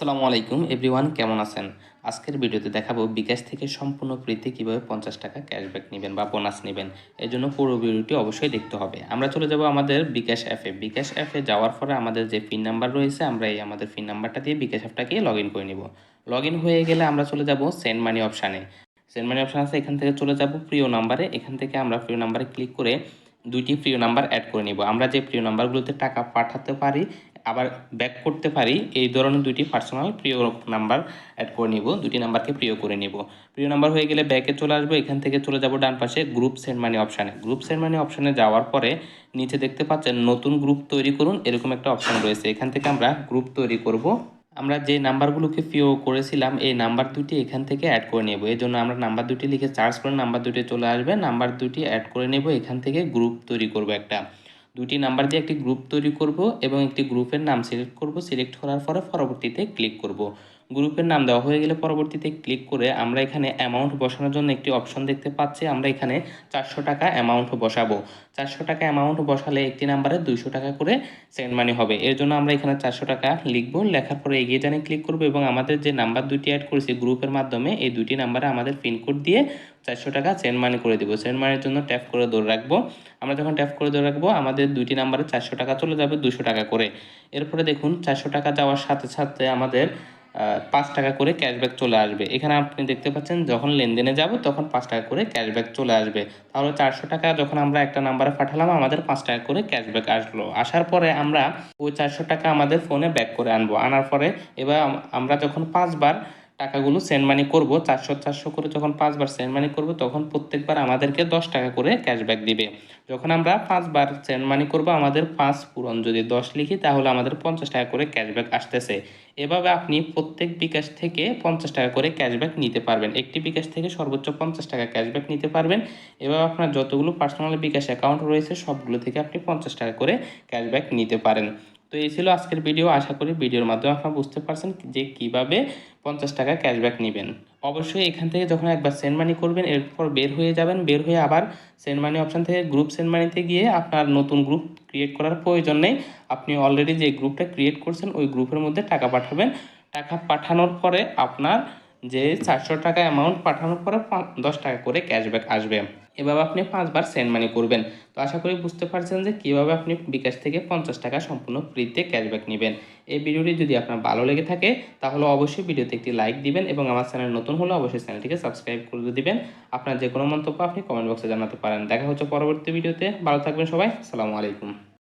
আসসালামু আলাইকুম, এভরিওয়ান কেমন আছেন? আজকের ভিডিওতে দেখাবো বিকাশ থেকে সম্পূর্ণ ফ্রিতে কীভাবে পঞ্চাশ টাকা ক্যাশব্যাক নেবেন বা বোনাস নেবেন। এর জন্য পুরো ভিডিওটি অবশ্যই দেখতে হবে। আমরা চলে যাব আমাদের বিকাশ অ্যাপে। বিকাশ অ্যাপে যাওয়ার পরে আমাদের যে পিন নাম্বার রয়েছে, আমরা এই আমাদের পিন নাম্বারটা দিয়ে বিকাশ অ্যাপটাকে লগ ইন করে নিব। লগ ইন হয়ে গেলে আমরা চলে যাব সেন্ড মানি অপশানে। সেন্ড মানি অপশান আছে, এখান থেকে চলে যাব প্রিয় নাম্বারে। এখান থেকে আমরা প্রিয় নাম্বারে ক্লিক করে দুইটি প্রিয় নাম্বার অ্যাড করে নিব। আমরা যে প্রিয় নাম্বারগুলোতে টাকা পাঠাতে পারি আবার ব্যাক করতে পারি, এই ধরনের দুইটি পার্সোনাল প্রিয় নাম্বার অ্যাড করে নিব। দুটি নাম্বারকে প্রিয় করে নিব। প্রিয় নাম্বার হয়ে গেলে ব্যাকে চলে আসব, এখান থেকে চলে যাব ডান পাশে গ্রুপ সেন্ড মানি অপশানে গ্রুপ সেন্ড মানি অপশানে যাওয়ার পরে নিচে দেখতে পাচ্ছেন নতুন গ্রুপ তৈরি করুন, এরকম একটা অপশান রয়েছে। এখান থেকে আমরা গ্রুপ তৈরি করব। আমরা যে নাম্বারগুলোকে প্রিয় করেছিলাম, এই নাম্বার দুটি এখান থেকে অ্যাড করে নেব। এই জন্য আমরা নাম্বার দুটি লিখে চার্জ করে নাম্বার দুটি চলে আসবে। নাম্বার দুটি অ্যাড করে নেব, এখান থেকে গ্রুপ তৈরি করব একটা। দুটি নাম্বার দিয়ে একটি গ্রুপ তৈরি করব এবং একটি গ্রুপের নাম সিলেক্ট করব। সিলেক্ট করার পরে পরবর্তীতে ক্লিক করব। গ্রুপের নাম দেওয়া হয়ে গেলে পরবর্তীতে ক্লিক করে আমরা এখানে অ্যামাউন্ট বসানোর জন্য একটি অপশন দেখতে পাচ্ছি। আমরা এখানে চারশো টাকা অ্যামাউন্ট বসাবো। চারশো টাকা অ্যামাউন্ট বসালে একটি নাম্বারে দুইশো টাকা করে সেন্ড মানি হবে। এর জন্য আমরা এখানে চারশো টাকা লিখব। লেখার পরে এগিয়ে জানে ক্লিক করব এবং আমাদের যে নাম্বার দুটি অ্যাড করেছি গ্রুপের মাধ্যমে, এই দুটি নাম্বারে আমাদের পিনকোড দিয়ে চারশো টাকা সেন্ড মানি করে দেবো। সেন্ড মানির জন্য ট্যাপ করে ধরে রাখব। আমরা যখন ট্যাপ করে ধরে রাখব, আমাদের দুইটি নাম্বারে চারশো টাকা চলে যাবে দুশো টাকা করে। এরপরে দেখুন, চারশো টাকা যাওয়ার সাথে সাথে আমাদের পাঁচ টাকা করে ক্যাশব্যাক চলে আসবে। এখানে আপনি দেখতে পাচ্ছেন, যখন লেনদেনে যাব, তখন পাঁচ টাকা করে ক্যাশব্যাক চলে আসবে। তাহলে চারশো টাকা যখন আমরা একটা নাম্বারে পাঠালাম, আমাদের পাঁচ টাকা করে ক্যাশব্যাক আসলো। আসার পরে আমরা ওই চারশো টাকা আমাদের ফোনে ব্যাক করে আনব। আনার পরে এবার আমরা যখন পাঁচবার টাকাগুলো সেন্ড মানি করব, চারশো চারশো করে যখন পাঁচবার সেন্ড মানি করব, তখন প্রত্যেকবার আমাদেরকে দশ টাকা করে ক্যাশব্যাক দিবে। যখন আমরা পাঁচবার সেন্ড মানি করব, আমাদের পাঁচ পূরণ যদি দশ লিখি, তাহলে আমাদের পঞ্চাশ টাকা করে ক্যাশব্যাক আসতেছে। এভাবে আপনি প্রত্যেক বিকাশ থেকে পঞ্চাশ টাকা করে ক্যাশব্যাক নিতে পারবেন। একটি বিকাশ থেকে সর্বোচ্চ পঞ্চাশ টাকা ক্যাশব্যাক নিতে পারবেন। এভাবে আপনার যতগুলো পার্সোনাল বিকাশ অ্যাকাউন্ট রয়েছে, সবগুলো থেকে আপনি পঞ্চাশ টাকা করে ক্যাশব্যাক নিতে পারেন। তো এই ছিল আজকের ভিডিও আশা করি ভিডিওর মাধ্যমে আপনারা বুঝতে পারছেন যে কীভাবে পঞ্চাশ টাকা ক্যাশব্যাক নেবেন। অবশ্যই এখান থেকে যখন একবার সেন্ড মানি করবেন, এরপর বের হয়ে যাবেন। বের হয়ে আবার সেন্ড মানি অপশান থেকে গ্রুপ সেন্ড মানিতে গিয়ে আপনার নতুন গ্রুপ ক্রিয়েট করার প্রয়োজন নেই। আপনি অলরেডি যে গ্রুপটা ক্রিয়েট করছেন, ওই গ্রুপের মধ্যে টাকা পাঠাবেন। টাকা পাঠানোর পরে আপনার যে চারশো টাকা অ্যামাউন্ট পাঠানোর পরে দশ টাকা করে ক্যাশব্যাক আসবে। এভাবে আপনি পাঁচবার সেন্ড মানি করবেন। তো আশা করি বুঝতে পারছেন যে কীভাবে আপনি বিকাশ থেকে পঞ্চাশ টাকা সম্পূর্ণ ফ্রিতে ক্যাশব্যাক নেবেন। এই ভিডিওটি যদি আপনার ভালো লেগে থাকে, তাহলে অবশ্যই ভিডিওতে একটি লাইক দিবেন এবং আমার চ্যানেল নতুন হলে অবশ্যই চ্যানেলটিকে সাবস্ক্রাইব করে দিবেন। আপনার যে কোনো মন্তব্য আপনি কমেন্ট বক্সে জানাতে পারেন। দেখা হচ্ছে পরবর্তী ভিডিওতে। ভালো থাকবেন সবাই। আসসালামু আলাইকুম।